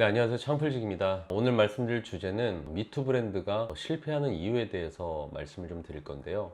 네, 안녕하세요. 창필직입니다. 오늘 말씀드릴 주제는 미투 브랜드가 실패하는 이유에 대해서 말씀을 좀 드릴 건데요.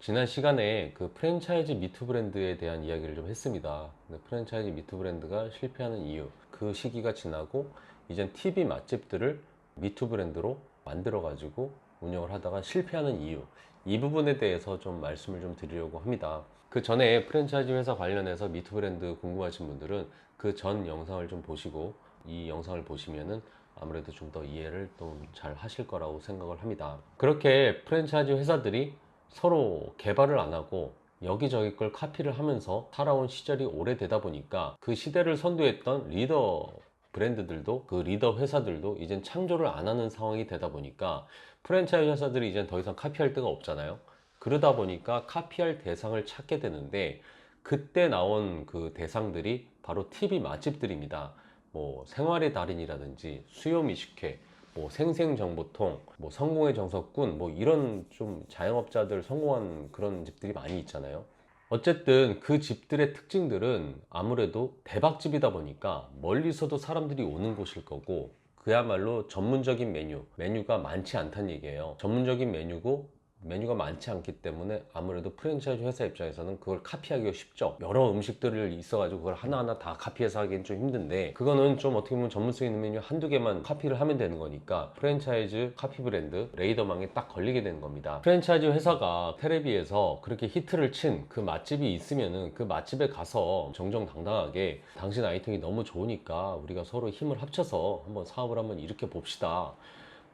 지난 시간에 그 프랜차이즈 미투 브랜드에 대한 이야기를 좀 했습니다. 프랜차이즈 미투 브랜드가 실패하는 이유, 그 시기가 지나고 이젠 TV 맛집들을 미투 브랜드로 만들어 가지고 운영을 하다가 실패하는 이유, 이 부분에 대해서 좀 말씀을 좀 드리려고 합니다. 그 전에 프랜차이즈 회사 관련해서 미투 브랜드 궁금하신 분들은 그 전 영상을 좀 보시고 이 영상을 보시면은 아무래도 좀 더 이해를 좀잘 하실 거라고 생각을 합니다. 그렇게 프랜차이즈 회사들이 서로 개발을 안 하고 여기저기 걸 카피를 하면서 살아온 시절이 오래되다 보니까 그 시대를 선도했던 리더 브랜드들도 그 리더 회사들도 이젠 창조를 안 하는 상황이 되다 보니까 프랜차이즈 회사들이 이젠 더 이상 카피할 데가 없잖아요. 그러다 보니까 카피할 대상을 찾게 되는데 그때 나온 그 대상들이 바로 TV 맛집들입니다. 뭐 생활의 달인이라든지 수요 미식회, 뭐 생생정보통, 뭐 성공의 정석군, 뭐 이런 좀 자영업자들 성공한 그런 집들이 많이 있잖아요. 어쨌든 그 집들의 특징들은 아무래도 대박집이다 보니까 멀리서도 사람들이 오는 곳일 거고 그야말로 전문적인 메뉴, 메뉴가 많지 않다는 얘기예요. 전문적인 메뉴고 메뉴가 많지 않기 때문에 아무래도 프랜차이즈 회사 입장에서는 그걸 카피하기가 쉽죠. 여러 음식들을 있어가지고 그걸 하나하나 다 카피해서 하기엔 좀 힘든데 그거는 좀 어떻게 보면 전문성 있는 메뉴 한두 개만 카피를 하면 되는 거니까 프랜차이즈 카피 브랜드 레이더망에 딱 걸리게 되는 겁니다. 프랜차이즈 회사가 테레비에서 그렇게 히트를 친 그 맛집이 있으면은 그 맛집에 가서 정정당당하게 당신 아이템이 너무 좋으니까 우리가 서로 힘을 합쳐서 한번 사업을 한번 일으켜 봅시다.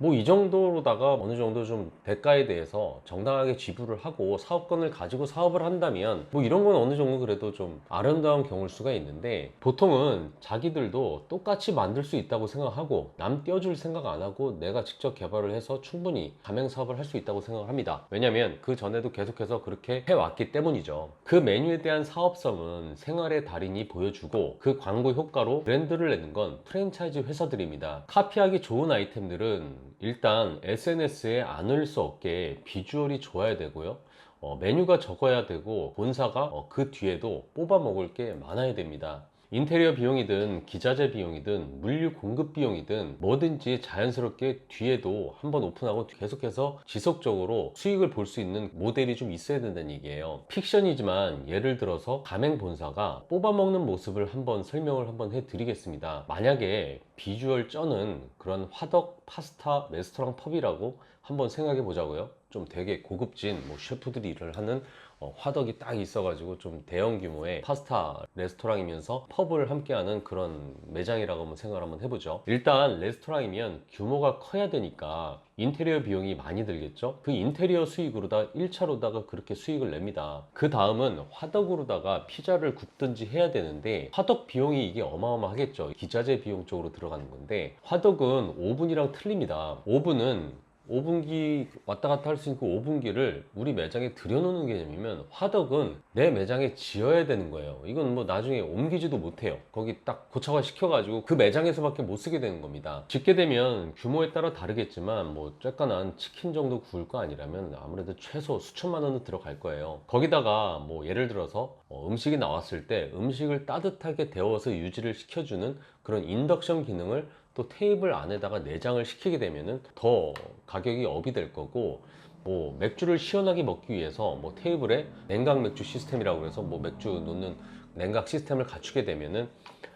뭐 이 정도로다가 어느 정도 좀 대가에 대해서 정당하게 지불을 하고 사업권을 가지고 사업을 한다면 뭐 이런 건 어느 정도 그래도 좀 아름다운 경우일 수가 있는데 보통은 자기들도 똑같이 만들 수 있다고 생각하고 남 떼어줄 생각 안 하고 내가 직접 개발을 해서 충분히 가맹 사업을 할 수 있다고 생각합니다. 왜냐면 그 전에도 계속해서 그렇게 해왔기 때문이죠. 그 메뉴에 대한 사업성은 생활의 달인이 보여주고 그 광고 효과로 브랜드를 내는 건 프랜차이즈 회사들입니다. 카피하기 좋은 아이템들은 일단 SNS에 안 올릴 수 없게 비주얼이 좋아야 되고요. 어, 메뉴가 적어야 되고 본사가 어, 그 뒤에도 뽑아 먹을 게 많아야 됩니다. 인테리어 비용이든 기자재 비용이든 물류 공급 비용이든 뭐든지 자연스럽게 뒤에도 한번 오픈하고 계속해서 지속적으로 수익을 볼 수 있는 모델이 좀 있어야 된다는 얘기예요. 픽션이지만 예를 들어서 가맹 본사가 뽑아먹는 모습을 한번 설명을 한번 해드리겠습니다. 만약에 비주얼 쩌는 그런 화덕 파스타 레스토랑 펍이라고 한번 생각해 보자고요. 좀 되게 고급진 뭐 셰프들이 일을 하는 어, 화덕이 딱 있어가지고 좀 대형 규모의 파스타 레스토랑이면서 펍을 함께하는 그런 매장이라고 한번 생각을 한번 해보죠. 일단 레스토랑이면 규모가 커야 되니까 인테리어 비용이 많이 들겠죠. 그 인테리어 수익으로다 1차로다가 그렇게 수익을 냅니다. 그 다음은 화덕으로다가 피자를 굽든지 해야 되는데 화덕 비용이 이게 어마어마하겠죠. 기자재 비용 쪽으로 들어가는 건데 화덕은 오븐이랑 틀립니다. 오븐은 오븐기 왔다 갔다 할 수 있는 그 오븐기를 우리 매장에 들여놓는 개념이면 화덕은 내 매장에 지어야 되는 거예요. 이건 뭐 나중에 옮기지도 못해요. 거기 딱 고착화 시켜가지고 그 매장에서밖에 못 쓰게 되는 겁니다. 짓게 되면 규모에 따라 다르겠지만 뭐 쬐깐한 치킨 정도 구울 거 아니라면 아무래도 최소 수천만 원은 들어갈 거예요. 거기다가 뭐 예를 들어서 어, 음식이 나왔을 때 음식을 따뜻하게 데워서 유지를 시켜주는 그런 인덕션 기능을 또 테이블 안에다가 내장을 시키게 되면은 더 가격이 업이 될 거고 뭐 맥주를 시원하게 먹기 위해서 뭐 테이블에 냉각 맥주 시스템이라고 해서 뭐 맥주 놓는 냉각 시스템을 갖추게 되면은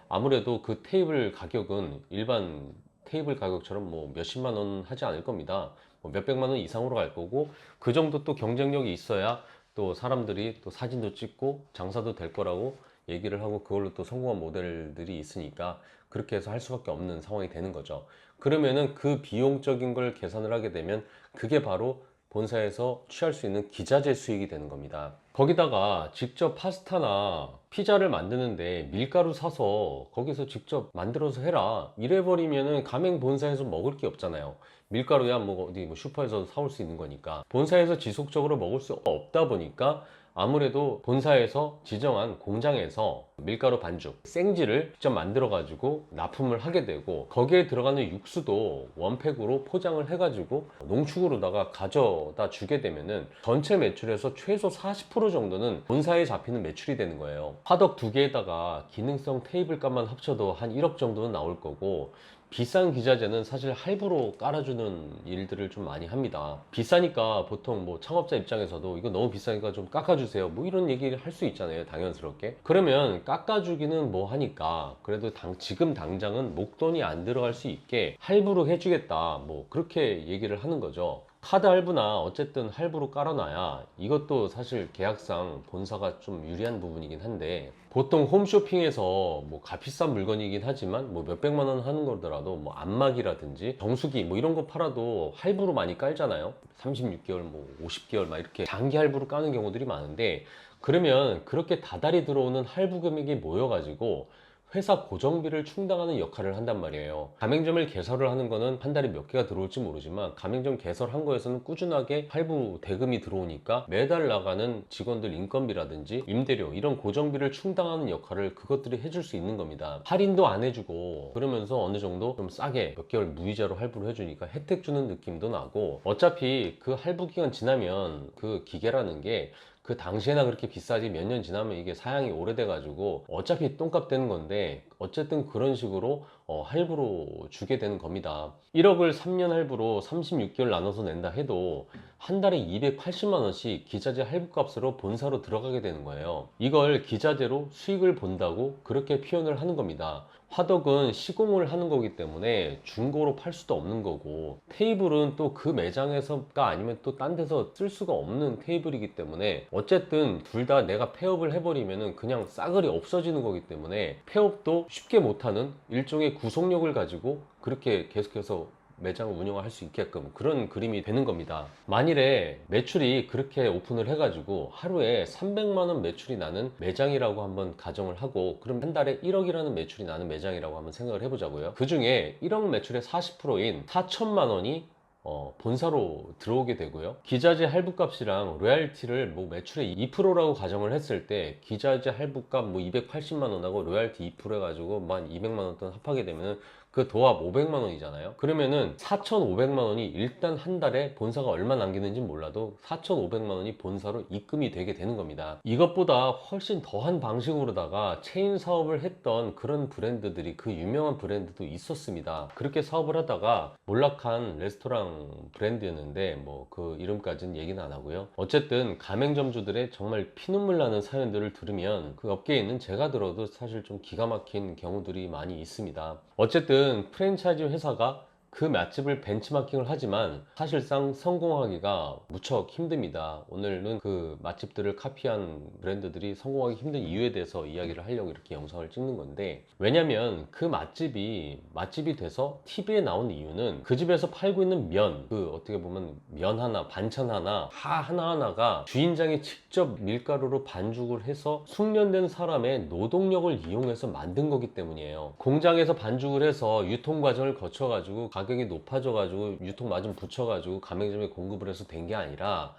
아무래도 그 테이블 가격은 일반 테이블 가격처럼 뭐 몇십만 원 하지 않을 겁니다. 뭐 몇백만 원 이상으로 갈 거고 그 정도 또 경쟁력이 있어야 또 사람들이 또 사진도 찍고 장사도 될 거라고 얘기를 하고 그걸로 또 성공한 모델들이 있으니까 그렇게 해서 할 수밖에 없는 상황이 되는 거죠. 그러면은 그 비용적인 걸 계산을 하게 되면 그게 바로 본사에서 취할 수 있는 기자재 수익이 되는 겁니다. 거기다가 직접 파스타나 피자를 만드는데 밀가루 사서 거기서 직접 만들어서 해라. 이래버리면은 가맹 본사에서 먹을 게 없잖아요. 밀가루야 뭐 어디 뭐 슈퍼에서 사올 수 있는 거니까. 본사에서 지속적으로 먹을 수 없다 보니까 아무래도 본사에서 지정한 공장에서 밀가루 반죽, 생지를 직접 만들어 가지고 납품을 하게 되고 거기에 들어가는 육수도 원팩으로 포장을 해 가지고 농축으로다가 가져다 주게 되면은 전체 매출에서 최소 40% 정도는 본사에 잡히는 매출이 되는 거예요. 화덕 두 개에다가 기능성 테이블 값만 합쳐도 한 1억 정도는 나올 거고 비싼 기자재는 사실 할부로 깔아주는 일들을 좀 많이 합니다. 비싸니까 보통 뭐 창업자 입장에서도 이거 너무 비싸니까 좀 깎아주세요. 뭐 이런 얘기를 할 수 있잖아요. 당연스럽게. 그러면 깎아주기는 뭐 하니까 그래도 당, 지금 당장은 목돈이 안 들어갈 수 있게 할부로 해주겠다. 뭐 그렇게 얘기를 하는 거죠. 카드 할부나 어쨌든 할부로 깔아놔야 이것도 사실 계약상 본사가 좀 유리한 부분이긴 한데 보통 홈쇼핑에서 뭐 값비싼 물건이긴 하지만 뭐 몇백만 원 하는 거더라도 뭐 안마기라든지 정수기 뭐 이런 거 팔아도 할부로 많이 깔잖아요. 36개월 뭐 50개월 막 이렇게 장기 할부로 까는 경우들이 많은데 그러면 그렇게 다달이 들어오는 할부 금액이 모여가지고 회사 고정비를 충당하는 역할을 한단 말이에요. 가맹점을 개설을 하는 거는 한 달에 몇 개가 들어올지 모르지만 가맹점 개설한 거에서는 꾸준하게 할부 대금이 들어오니까 매달 나가는 직원들 인건비라든지 임대료 이런 고정비를 충당하는 역할을 그것들이 해줄 수 있는 겁니다. 할인도 안 해주고 그러면서 어느 정도 좀 싸게 몇 개월 무이자로 할부를 해주니까 혜택 주는 느낌도 나고 어차피 그 할부 기간 지나면 그 기계라는 게 그 당시에나 그렇게 비싸지 몇 년 지나면 이게 사양이 오래돼 가지고 어차피 똥값 되는 건데 어쨌든 그런 식으로 어, 할부로 주게 되는 겁니다. 1억을 3년 할부로 36개월 나눠서 낸다 해도 한 달에 280만 원씩 기자재 할부값으로 본사로 들어가게 되는 거예요. 이걸 기자재로 수익을 본다고 그렇게 표현을 하는 겁니다. 화덕은 시공을 하는 거기 때문에 중고로 팔 수도 없는 거고 테이블은 또 그 매장에서가 아니면 또 딴 데서 쓸 수가 없는 테이블이기 때문에 어쨌든 둘 다 내가 폐업을 해버리면은 그냥 싸그리 없어지는 거기 때문에 폐업도 쉽게 못하는 일종의 구속력을 가지고 그렇게 계속해서 매장을 운영할 수 있게끔 그런 그림이 되는 겁니다. 만일에 매출이 그렇게 오픈을 해 가지고 하루에 300만 원 매출이 나는 매장이라고 한번 가정을 하고 그럼 한 달에 1억이라는 매출이 나는 매장이라고 한번 생각을 해보자고요. 그 중에 1억 매출의 40%인 4천만 원이 어, 본사로 들어오게 되고요. 기자재 할부값이랑 로얄티를 뭐 매출의 2%라고 가정을 했을 때 기자재 할부값 뭐 280만 원하고 로얄티 2% 해가지고 만 200만 원돈 합하게 되면은 그 도합 500만 원이잖아요. 그러면은 4,500만 원이 일단 한 달에 본사가 얼마 남기는지 몰라도 4,500만 원이 본사로 입금이 되게 되는 겁니다. 이것보다 훨씬 더한 방식으로다가 체인 사업을 했던 그런 브랜드들이 그 유명한 브랜드도 있었습니다. 그렇게 사업을 하다가 몰락한 레스토랑 브랜드였는데 뭐 그 이름까지는 얘기는 안 하고요. 어쨌든 가맹점주들의 정말 피눈물 나는 사연들을 들으면 그 업계에 있는 제가 들어도 사실 좀 기가 막힌 경우들이 많이 있습니다. 어쨌든 프랜차이즈 회사가 그 맛집을 벤치마킹을 하지만 사실상 성공하기가 무척 힘듭니다. 오늘은 그 맛집들을 카피한 브랜드들이 성공하기 힘든 이유에 대해서 이야기를 하려고 이렇게 영상을 찍는 건데 왜냐면 그 맛집이 맛집이 돼서 TV에 나온 이유는 그 집에서 팔고 있는 면, 그 어떻게 보면 면 하나, 반찬 하나, 하 하나하나가 주인장이 직접 밀가루로 반죽을 해서 숙련된 사람의 노동력을 이용해서 만든 거기 때문이에요. 공장에서 반죽을 해서 유통 과정을 거쳐 가지고 가격이 높아져 가지고 유통 마진 붙여 가지고 가맹점에 공급을 해서 된 게 아니라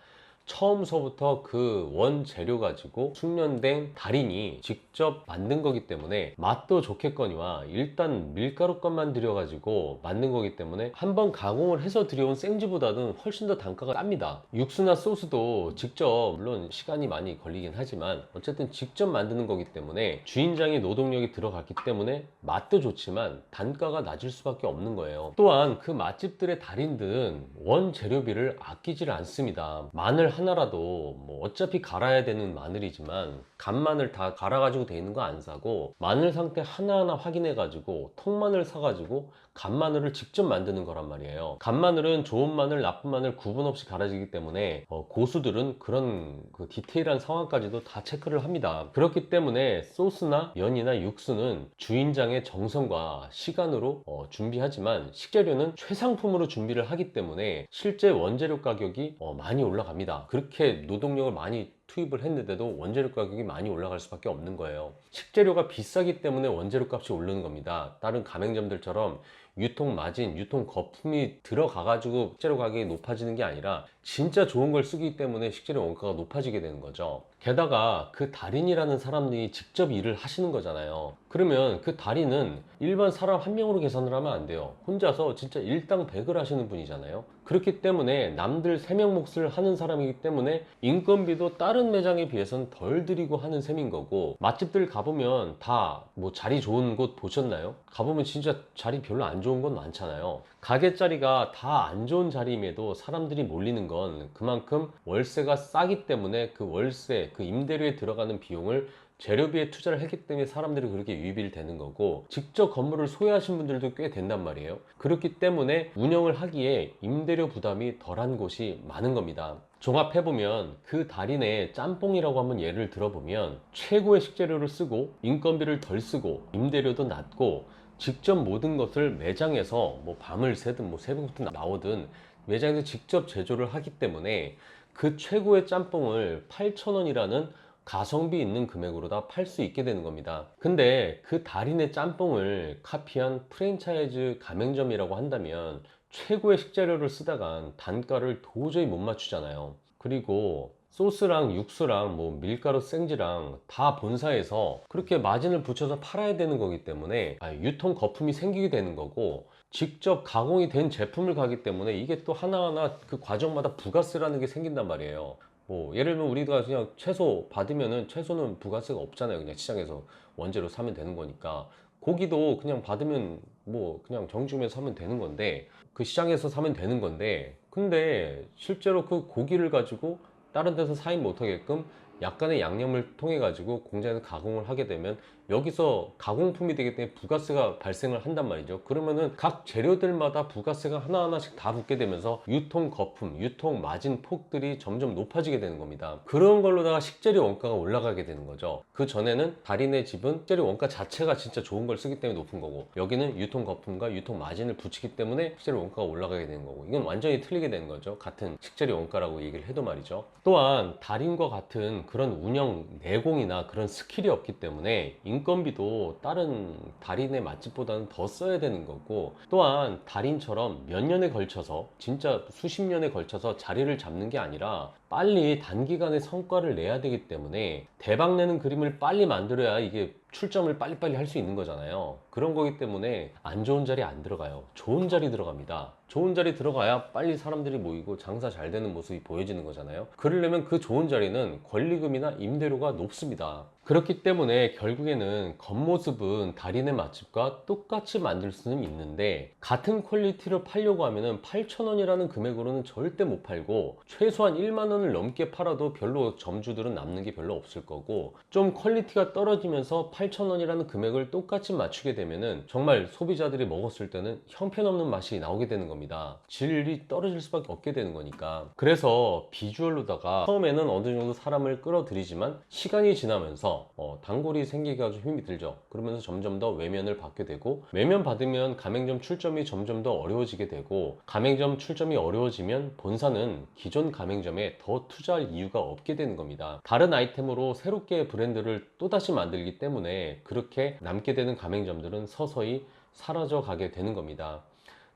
처음서부터 그 원재료 가지고 숙련된 달인이 직접 만든 거기 때문에 맛도 좋겠거니와 일단 밀가루 값만 들여가지고 만든 거기 때문에 한번 가공을 해서 들여온 생지보다는 훨씬 더 단가가 쌉니다. 육수나 소스도 직접 물론 시간이 많이 걸리긴 하지만 어쨌든 직접 만드는 거기 때문에 주인장의 노동력이 들어갔기 때문에 맛도 좋지만 단가가 낮을 수밖에 없는 거예요. 또한 그 맛집들의 달인들은 원재료비를 아끼질 않습니다. 마늘 하나라도 뭐 어차피 갈아야 되는 마늘이지만 간마늘 다 갈아가지고 돼 있는 거 안 사고 마늘 상태 하나하나 확인해 가지고 통마늘 사가지고 간마늘을 직접 만드는 거란 말이에요 간마늘은 좋은 마늘 나쁜 마늘 구분 없이 갈아지기 때문에 어, 고수들은 그런 그 디테일한 상황까지도 다 체크를 합니다 그렇기 때문에 소스나 면이나 육수는 주인장의 정성과 시간으로 어, 준비하지만 식재료는 최상품으로 준비를 하기 때문에 실제 원재료 가격이 어, 많이 올라갑니다 그렇게 노동력을 많이 투입을 했는데도 원재료 가격이 많이 올라갈 수밖에 없는 거예요. 식재료가 비싸기 때문에 원재료 값이 오르는 겁니다. 다른 가맹점들처럼 유통 마진, 유통 거품이 들어가가지고 식재료 가격이 높아지는 게 아니라 진짜 좋은 걸 쓰기 때문에 식재료 원가가 높아지게 되는 거죠. 게다가 그 달인이라는 사람들이 직접 일을 하시는 거잖아요. 그러면 그 달인은 일반 사람 한 명으로 계산을 하면 안 돼요. 혼자서 진짜 일당 백을 하시는 분이잖아요. 그렇기 때문에 남들 세명 몫을 하는 사람이기 때문에 인건비도 다른 매장에 비해서는 덜 들이고 하는 셈인 거고 맛집들 가보면 다 뭐 자리 좋은 곳 보셨나요? 가보면 진짜 자리 별로 안 좋은 곳 많잖아요. 가게 자리가 다 안 좋은 자리임에도 사람들이 몰리는 건 그만큼 월세가 싸기 때문에 그 월세, 그 임대료에 들어가는 비용을 재료비에 투자를 했기 때문에 사람들이 그렇게 유입이 되는 거고 직접 건물을 소유하신 분들도 꽤 된단 말이에요. 그렇기 때문에 운영을 하기에 임대료 부담이 덜한 곳이 많은 겁니다. 종합해보면 그 달인의 짬뽕이라고 한번 예를 들어보면 최고의 식재료를 쓰고 인건비를 덜 쓰고 임대료도 낮고 직접 모든 것을 매장에서 뭐 밤을 새든 뭐 새벽부터 나오든 매장에서 직접 제조를 하기 때문에 그 최고의 짬뽕을 8,000원이라는 가성비 있는 금액으로 다 팔 수 있게 되는 겁니다. 근데 그 달인의 짬뽕을 카피한 프랜차이즈 가맹점이라고 한다면 최고의 식재료를 쓰다간 단가를 도저히 못 맞추잖아요. 그리고 소스랑 육수랑 뭐 밀가루 생지랑 다 본사에서 그렇게 마진을 붙여서 팔아야 되는 거기 때문에 아, 유통 거품이 생기게 되는 거고 직접 가공이 된 제품을 가기 때문에 이게 또 하나하나 그 과정마다 부가세라는 게 생긴단 말이에요. 뭐 예를 들면 우리가 그냥 채소 받으면은 채소는 부가세가 없잖아요. 그냥 시장에서 원재료 사면 되는 거니까 고기도 그냥 받으면 뭐 그냥 정주면 사면 되는 건데 그 시장에서 사면 되는 건데 근데 실제로 그 고기를 가지고 다른 데서 사임 못하게끔 약간의 양념을 통해 가지고 공장에서 가공을 하게 되면 여기서 가공품이 되기 때문에 부가세가 발생을 한단 말이죠. 그러면은 각 재료들마다 부가세가 하나하나씩 다 붙게 되면서 유통 거품, 유통 마진 폭들이 점점 높아지게 되는 겁니다. 그런 걸로다가 식재료 원가가 올라가게 되는 거죠. 그 전에는 달인의 집은 식재료 원가 자체가 진짜 좋은 걸 쓰기 때문에 높은 거고 여기는 유통 거품과 유통 마진을 붙이기 때문에 식재료 원가가 올라가게 되는 거고 이건 완전히 틀리게 되는 거죠. 같은 식재료 원가라고 얘기를 해도 말이죠. 또한 달인과 같은 그런 운영 내공이나 그런 스킬이 없기 때문에 인건비도 다른 달인의 맛집보다는 더 써야 되는 거고 또한 달인처럼 몇 년에 걸쳐서 진짜 수십 년에 걸쳐서 자리를 잡는 게 아니라 빨리 단기간에 성과를 내야 되기 때문에 대박 내는 그림을 빨리 만들어야 이게 출점을 빨리빨리 할 수 있는 거잖아요. 그런 거기 때문에 안 좋은 자리 안 들어가요. 좋은 자리 들어갑니다. 좋은 자리 들어가야 빨리 사람들이 모이고 장사 잘 되는 모습이 보여지는 거잖아요. 그러려면 그 좋은 자리는 권리금이나 임대료가 높습니다. 그렇기 때문에 결국에는 겉모습은 달인의 맛집과 똑같이 만들 수는 있는데 같은 퀄리티를 팔려고 하면은 8,000원이라는 금액으로는 절대 못 팔고 최소한 1만 원을 넘게 팔아도 별로 점주들은 남는 게 별로 없을 거고 좀 퀄리티가 떨어지면서 8,000원이라는 금액을 똑같이 맞추게 되면 은 정말 소비자들이 먹었을 때는 형편없는 맛이 나오게 되는 겁니다. 질이 떨어질 수밖에 없게 되는 거니까. 그래서 비주얼로다가 처음에는 어느 정도 사람을 끌어들이지만 시간이 지나면서 어, 단골이 생기기가 좀 힘이 들죠. 그러면서 점점 더 외면을 받게 되고 외면 받으면 가맹점 출점이 점점 더 어려워지게 되고 가맹점 출점이 어려워지면 본사는 기존 가맹점에 더 투자할 이유가 없게 되는 겁니다. 다른 아이템으로 새롭게 브랜드를 또다시 만들기 때문에 그렇게 남게 되는 가맹점들은 서서히 사라져 가게 되는 겁니다.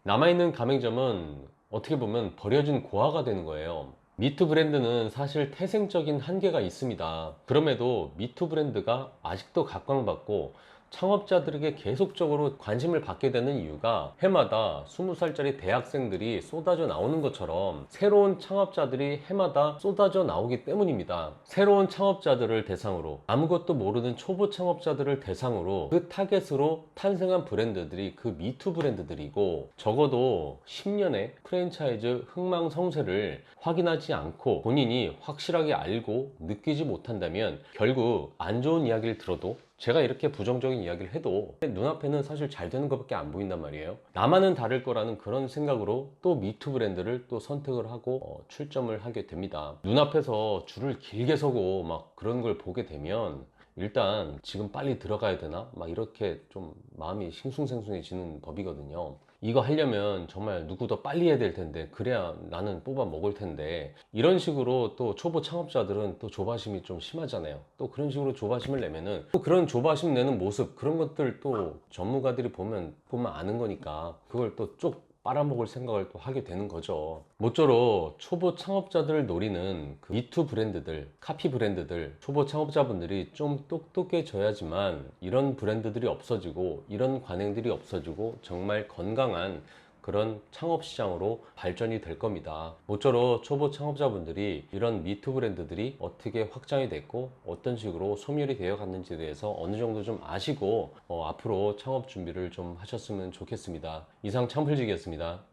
남아있는 가맹점은 어떻게 보면 버려진 고아가 되는 거예요. 미투 브랜드는 사실 태생적인 한계가 있습니다. 그럼에도 미투 브랜드가 아직도 각광받고 창업자들에게 계속적으로 관심을 받게 되는 이유가 해마다 20살짜리 대학생들이 쏟아져 나오는 것처럼 새로운 창업자들이 해마다 쏟아져 나오기 때문입니다. 새로운 창업자들을 대상으로 아무것도 모르는 초보 창업자들을 대상으로 그 타겟으로 탄생한 브랜드들이 그 미투 브랜드들이고 적어도 10년의 프랜차이즈 흥망성쇠를 확인하지 않고 본인이 확실하게 알고 느끼지 못한다면 결국 안 좋은 이야기를 들어도 제가 이렇게 부정적인 이야기를 해도 눈앞에는 사실 잘 되는 것밖에 안 보인단 말이에요. 나만은 다를 거라는 그런 생각으로 또 미투 브랜드를 또 선택을 하고 어, 출점을 하게 됩니다. 눈앞에서 줄을 길게 서고 막 그런 걸 보게 되면 일단 지금 빨리 들어가야 되나? 막 이렇게 좀 마음이 싱숭생숭해지는 법이거든요. 이거 하려면 정말 누구도 빨리 해야 될 텐데 그래야 나는 뽑아 먹을 텐데 이런 식으로 또 초보 창업자들은 또 조바심이 좀 심하잖아요 또 그런 식으로 조바심을 내면은 또 그런 조바심 내는 모습 그런 것들 또 전문가들이 보면 보면 아는 거니까 그걸 또쪽 빨아먹을 생각을 또 하게 되는 거죠. 모쪼록 초보 창업자들을 노리는 그 미투 브랜드들, 카피 브랜드들, 초보 창업자분들이 좀 똑똑해져야지만 이런 브랜드들이 없어지고 이런 관행들이 없어지고 정말 건강한 그런 창업 시장으로 발전이 될 겁니다. 모쪼록 초보 창업자분들이 이런 미투 브랜드들이 어떻게 확장이 됐고 어떤 식으로 소멸이 되어 갔는지에 대해서 어느 정도 좀 아시고 어, 앞으로 창업 준비를 좀 하셨으면 좋겠습니다. 이상 창풀직이었습니다.